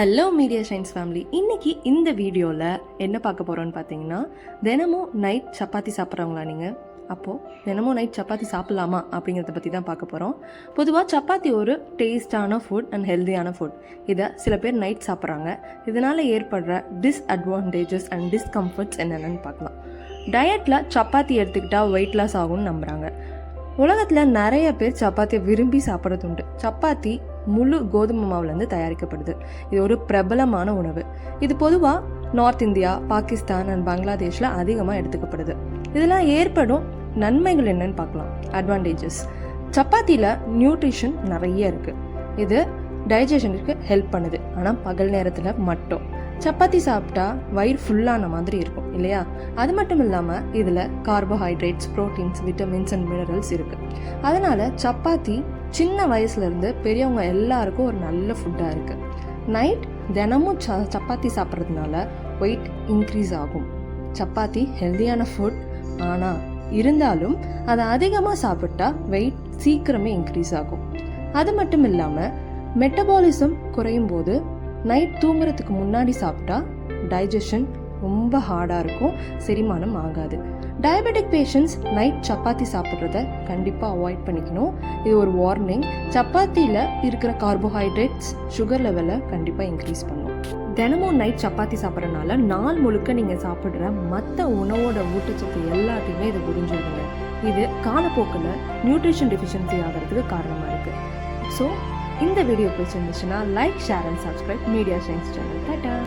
Hello media science family இன்றைக்கி இந்த வீடியோவில் என்ன பார்க்க போகிறோன்னு பார்த்தீங்கன்னா தினமும் நைட் சப்பாத்தி சாப்பிட்றவங்களா நீங்கள் அப்போது தினமும் நைட் சப்பாத்தி சாப்பிட்லாமா அப்படிங்கிறத பற்றி தான் பார்க்க போகிறோம் பொதுவாக சப்பாத்தி ஒரு டேஸ்டான ஃபுட் அண்ட் ஹெல்த்தியான ஃபுட் இதை சில பேர் நைட் சாப்பிட்றாங்க. இதனால் ஏற்படுற டிஸ்அட்வான்டேஜஸ் அண்ட் டிஸ்கம்ஃபர்ட்ஸ் என்னென்னு பார்க்கலாம். டயட்டில் சப்பாத்தி எடுத்துக்கிட்டால் வெயிட் லாஸ் ஆகும்னு நம்புகிறாங்க உலகத்தில் நிறைய பேர் சப்பாத்தியை விரும்பி சாப்பிட்றது உண்டு சப்பாத்தி முழு கோதுமை மாவுலேருந்து தயாரிக்கப்படுது. இது ஒரு பிரபலமான உணவு. இது பொதுவாக நார்த் இந்தியா பாகிஸ்தான் அண்ட் பங்களாதேஷில் அதிகமாக எடுத்துக்கப்படுது. இதெல்லாம் ஏற்படும் நன்மைகள் என்னன்னு பார்க்கலாம். அட்வான்டேஜஸ் சப்பாத்தியில் நியூட்ரிஷன் நிறைய இருக்குது இது டைஜஷனுக்கு ஹெல்ப் பண்ணுது. ஆனால் பகல் நேரத்தில் மட்டும். சப்பாத்தி சாப்பிட்டா வயிறு ஃபுல்லான மாதிரி இருக்கும் இல்லையா? அது மட்டும் இல்லாமல் இதில் carbohydrates proteins vitamins and minerals இருக்குது அதனால் சப்பாத்தி சின்ன வயசுலேருந்து பெரியவங்க எல்லாருக்கும் ஒரு நல்ல ஃபுட்டாக இருக்குது நைட் தினமும் ச சப்பாத்தி சாப்பிட்றதுனால வெயிட் இன்க்ரீஸ் ஆகும். சப்பாத்தி ஹெல்தியான ஃபுட் ஆனால் இருந்தாலும் அதை அதிகமாக சாப்பிட்டா வெயிட் சீக்கிரமே இன்க்ரீஸ் ஆகும். அது மட்டும் இல்லாமல் மெட்டபாலிசம் குறையும் போது நைட் தூங்குறதுக்கு முன்னாடி சாப்பிட்டா டைஜஷன் ரொம்ப ஹார்டாக இருக்கும் செரிமானம் ஆகாது. டயபெட்டிக் பேஷண்ட்ஸ் நைட் சப்பாத்தி சாப்பிட்றத கண்டிப்பாக அவாய்ட் பண்ணிக்கணும். இது ஒரு வார்னிங் சப்பாத்தியில் இருக்கிற கார்போஹைட்ரேட்ஸ் சுகர் லெவலை கண்டிப்பாக இன்க்ரீஸ் பண்ணும். தினமும் நைட் சப்பாத்தி சாப்பிட்றதுனால நாள் முழுக்க நீங்கள் சாப்பிட்ற மற்ற உணவோட ஊட்டச்சத்து எல்லாத்தையுமே இது புரிஞ்சுடுங்க இது காலப்போக்கில் நியூட்ரிஷன் டெஃபிஷியன்சி ஆகிறதுக்கு காரணமாக இருக்குது ஸோ இந்த வீடியோ பிடிச்சிருந்துச்சுன்னா like share and subscribe media science channel tata